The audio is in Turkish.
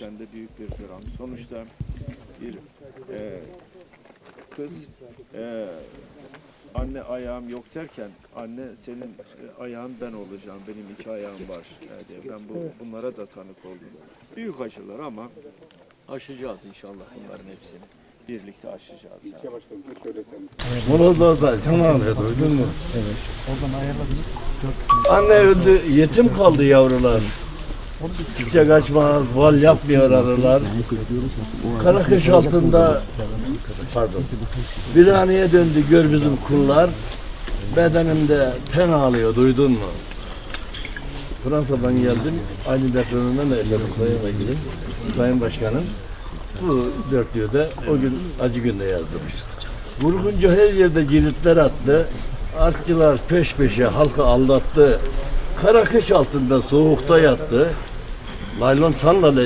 de büyük bir dram. Sonuçta bir e, kız e, anne ayağım yok derken anne senin e, ayağın ben olacağım. Benim iki ayağım var. e, diye. Ben bu bunlara da tanık oldum. Büyük acılar ama aşacağız inşallah bunların hepsini. Birlikte aşacağız. Yani. Bunu da da tamam ya duydun mu? Evet. Oradan ayarladınız. Anne öldü, yetim kaldı yavrular. Çiçek açmaz, bal yapmıyor arılar. Karakış altında, pardon, viraneye döndü gör bizim kullar. Bedenimde ten ağlıyor, duydun mu? Fransa'dan geldim, aynı depreminden de yaşadım Sayın Vekilim, Sayın Başkanım. Bu dörtlüğü de o gün acı günde yazdım. Vurguncu her yerde cilitler attı. Artçılar peş peşe halkı aldattı. Kara kış altında soğukta yattı. Laylon sandalye